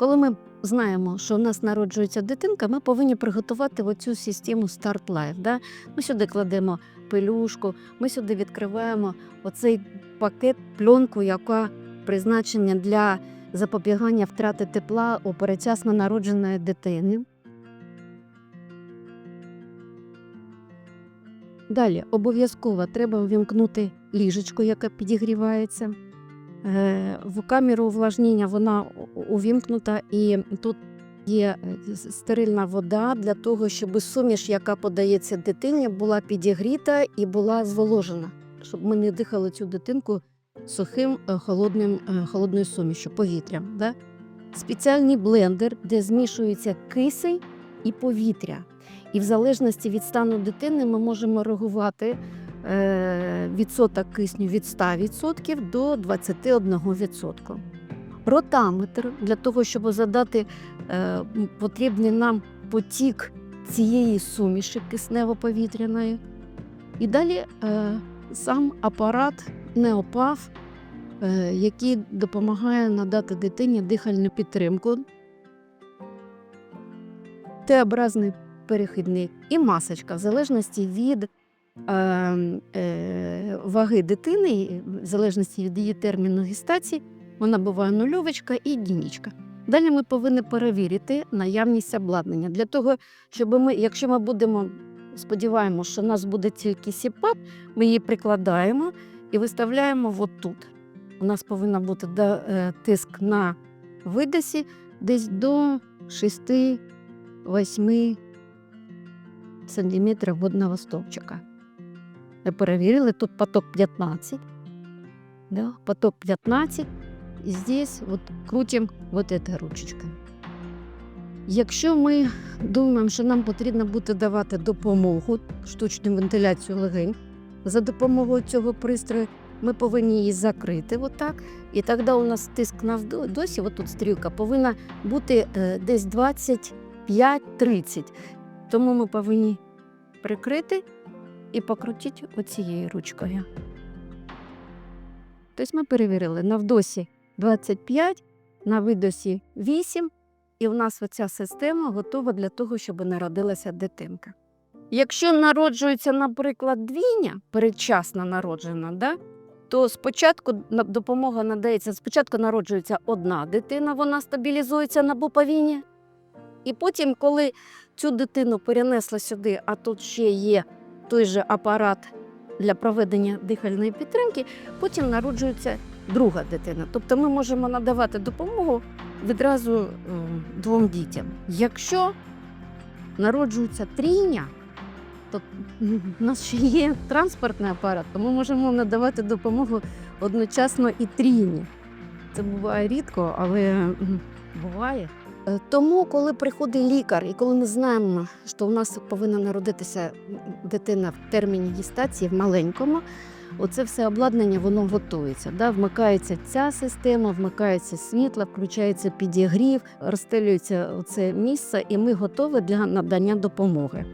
коли ми знаємо, що у нас народжується дитинка, ми повинні приготувати оцю систему Start Life. Да? Ми сюди кладемо пелюшку, ми сюди відкриваємо оцей пакет, пленку, яка призначена для запобігання втрати тепла у передчасно народженої дитини. Далі обов'язково треба ввімкнути ліжечко, яке підігрівається. Е, В камеру увлажнення вона увімкнута, і тут є е, стерильна вода для того, щоб суміш, яка подається дитині, була підігріта і була зволожена, щоб ми не дихали цю дитинку сухим е, холодним, холодною сумішю, повітрям. Да? Спеціальний блендер, де змішується кисень і повітря. І в залежності від стану дитини ми можемо реагувати відсоток кисню від 100% до 21%. Ротаметр для того, щоб задати е, потрібний нам потік цієї суміші киснево-повітряної. І далі е, сам апарат неопав, е, який допомагає надати дитині дихальну підтримку. Т-образний перехідник і масочка, в залежності від е, е, ваги дитини, в залежності від її терміну гестації, вона буває нульовочка і единичка. Далі ми повинні перевірити наявність обладнання для того, щоб ми, якщо ми будемо сподіваємося, що у нас буде тільки сіпап, ми її прикладаємо і виставляємо от тут. У нас повинен бути е, тиск на видосі десь до 6-8 сантиметрів водного стовпчика. Ми перевірили, тут поток 15. Да, поток 15. І здесь вот крутим вот этой ручечкою. Якщо ми думаємо, що нам потрібно буде давати допомогу, штучну вентиляцію легень, за допомогою цього пристрою ми повинні її закрити отак. І тоді у нас тиск на досі, отут стрілка, повинна бути е, десь 25-30. Тому ми повинні прикрити і покрутити оцією ручкою. Тобто ми перевірили на вдосі 25, на видосі 8, і в нас оця система готова для того, щоб народилася дитинка. Якщо народжується, наприклад, двійня, передчасно народжена, да, то спочатку допомога надається, спочатку народжується одна дитина, вона стабілізується на буповіні. І потім, коли цю дитину перенесли сюди, а тут ще є той же апарат для проведення дихальної підтримки, потім народжується друга дитина. Тобто ми можемо надавати допомогу відразу е, двом дітям. Якщо народжується трійня, то у нас ще є транспортний апарат, то ми можемо надавати допомогу одночасно і трійні. Це буває рідко, але буває. Е, Тому, коли приходить лікар, і коли ми знаємо, що у нас повинна народитися дитина в терміні дістації в маленькому, оце все обладнання воно готується. Да? Вмикається ця система, вмикається світло, включається підігрів, розстелюється це місце, і ми готові для надання допомоги.